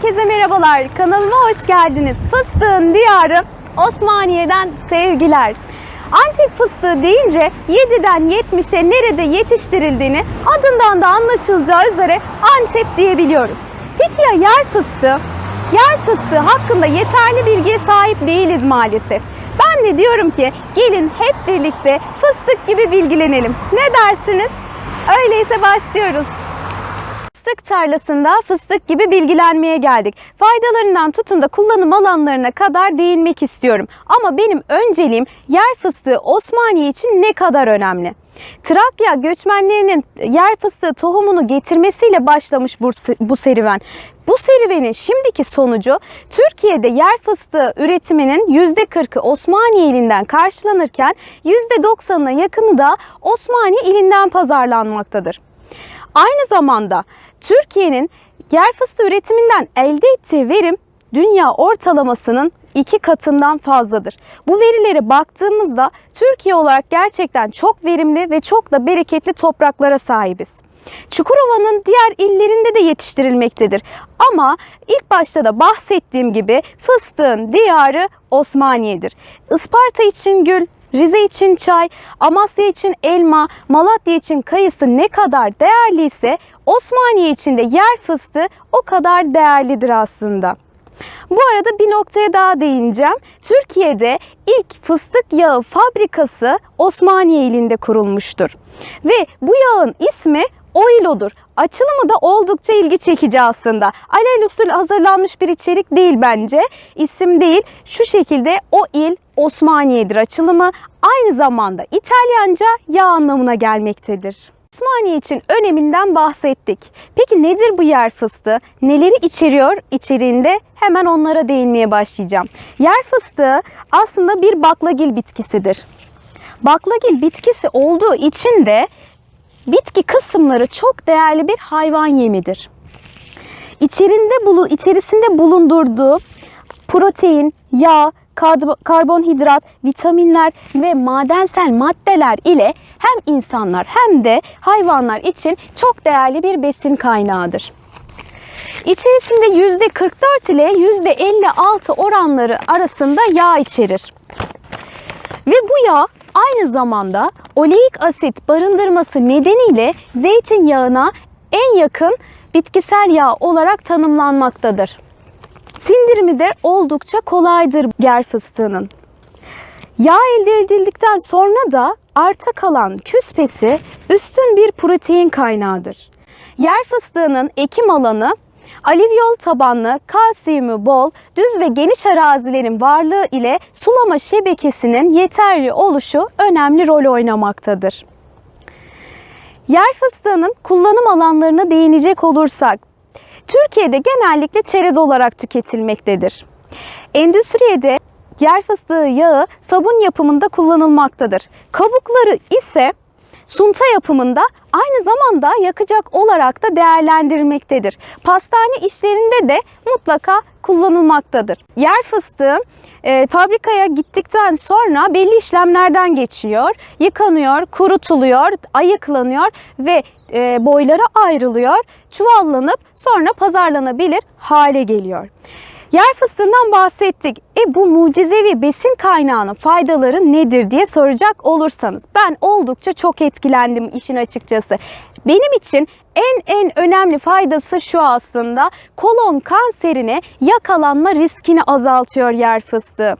merhabalar. Kanalıma hoş geldiniz. Fıstığın diyarı Osmaniye'den sevgiler. Antep fıstığı deyince 7'den 70'e nerede yetiştirildiğini adından da anlaşılacağı üzere Antep diyebiliyoruz. Peki ya yer fıstığı? Yer fıstığı hakkında yeterli bilgiye sahip değiliz maalesef. Ben de diyorum ki gelin hep birlikte fıstık gibi bilgilenelim. Ne dersiniz? Öyleyse başlıyoruz. Fıstık tarlasında fıstık gibi bilgilenmeye geldik. Faydalarından tutun da kullanım alanlarına kadar değinmek istiyorum. Ama benim önceliğim yer fıstığı Osmaniye için ne kadar önemli. Trakya göçmenlerinin yer fıstığı tohumunu getirmesiyle başlamış bu, serüven. Bu serüvenin şimdiki sonucu Türkiye'de yer fıstığı üretiminin %40'ı Osmaniye ilinden karşılanırken %90'ına yakını da Osmaniye ilinden pazarlanmaktadır. Aynı zamanda Türkiye'nin yer fıstığı üretiminden elde ettiği verim dünya ortalamasının iki katından fazladır. Bu verilere baktığımızda Türkiye olarak gerçekten çok verimli ve çok da bereketli topraklara sahibiz. Çukurova'nın diğer illerinde de yetiştirilmektedir. Ama ilk başta da bahsettiğim gibi fıstığın diyarı Osmaniye'dir. Isparta için gül, Rize için çay, Amasya için elma, Malatya için kayısı ne kadar değerliyse Osmaniye için de yer fıstığı o kadar değerlidir aslında. Bu arada bir noktaya daha değineceğim. Türkiye'de ilk fıstık yağı fabrikası Osmaniye ilinde kurulmuştur. Ve bu yağın ismi Oilo'dur. Açılımı da oldukça ilgi çekici aslında. Alelüsül hazırlanmış bir içerik değil bence. İsim değil. Şu şekilde o il Osmaniye'dir açılımı. Aynı zamanda İtalyanca yağ anlamına gelmektedir. Osmaniye için öneminden bahsettik. Peki nedir bu yer fıstığı? Neleri içeriyor içeriğinde? Hemen onlara değinmeye başlayacağım. Yer fıstığı aslında bir baklagil bitkisidir. Baklagil bitkisi olduğu için de bitki kısımları çok değerli bir hayvan yemidir. İçerinde bulu, içerisinde bulundurduğu protein, yağ, karbonhidrat, vitaminler ve madensel maddeler ile hem insanlar hem de hayvanlar için çok değerli bir besin kaynağıdır. İçerisinde %44 ile %56 oranları arasında yağ içerir. Ve bu yağ aynı zamanda oleik asit barındırması nedeniyle zeytinyağına en yakın bitkisel yağ olarak tanımlanmaktadır. Sindirimi de oldukça kolaydır yer fıstığının. Yağ elde edildikten sonra da arta kalan küspesi üstün bir protein kaynağıdır. Yer fıstığının ekim alanı Alivyol tabanlı, kalsiyumu bol, düz ve geniş arazilerin varlığı ile sulama şebekesinin yeterli oluşu önemli rol oynamaktadır. Yer fıstığının kullanım alanlarına değinecek olursak, Türkiye'de genellikle çerez olarak tüketilmektedir. Endüstriyede yer fıstığı yağı sabun yapımında kullanılmaktadır. Kabukları ise sunta yapımında aynı zamanda yakacak olarak da değerlendirilmektedir. Pastane işlerinde de mutlaka kullanılmaktadır. Yer fıstığı e, fabrikaya gittikten sonra belli işlemlerden geçiyor. Yıkanıyor, kurutuluyor, ayıklanıyor ve e, boylara ayrılıyor. Çuvallanıp sonra pazarlanabilir hale geliyor. Yer fıstığından bahsettik. E bu mucizevi besin kaynağının faydaları nedir diye soracak olursanız ben oldukça çok etkilendim işin açıkçası. Benim için en en önemli faydası şu aslında kolon kanserine yakalanma riskini azaltıyor yer fıstığı.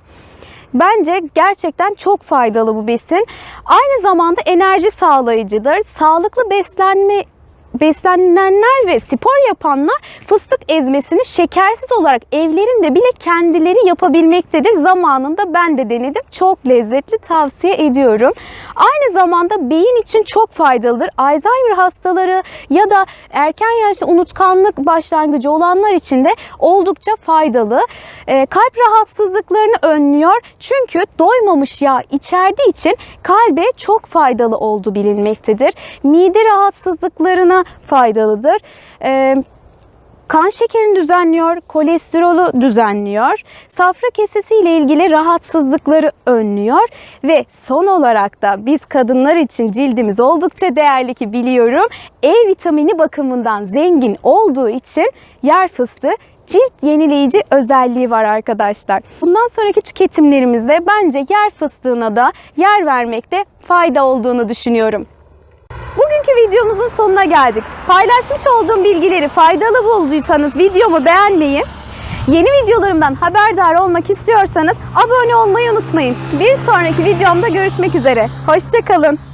Bence gerçekten çok faydalı bu besin. Aynı zamanda enerji sağlayıcıdır. Sağlıklı beslenme beslenenler ve spor yapanlar fıstık ezmesini şekersiz olarak evlerinde bile kendileri yapabilmektedir. Zamanında ben de denedim. Çok lezzetli tavsiye ediyorum. Aynı zamanda beyin için çok faydalıdır. Alzheimer hastaları ya da erken yaşta unutkanlık başlangıcı olanlar için de oldukça faydalı. E, kalp rahatsızlıklarını önlüyor. Çünkü doymamış yağ içerdiği için kalbe çok faydalı olduğu bilinmektedir. Mide rahatsızlıklarına faydalıdır. Ee, kan şekerini düzenliyor, kolesterolü düzenliyor, safra kesesi ile ilgili rahatsızlıkları önlüyor ve son olarak da biz kadınlar için cildimiz oldukça değerli ki biliyorum. E vitamini bakımından zengin olduğu için yer fıstığı cilt yenileyici özelliği var arkadaşlar. Bundan sonraki tüketimlerimizde bence yer fıstığına da yer vermekte fayda olduğunu düşünüyorum. Bugünkü videomuzun sonuna geldik. Paylaşmış olduğum bilgileri faydalı bulduysanız videomu beğenmeyi, yeni videolarımdan haberdar olmak istiyorsanız abone olmayı unutmayın. Bir sonraki videomda görüşmek üzere. Hoşçakalın.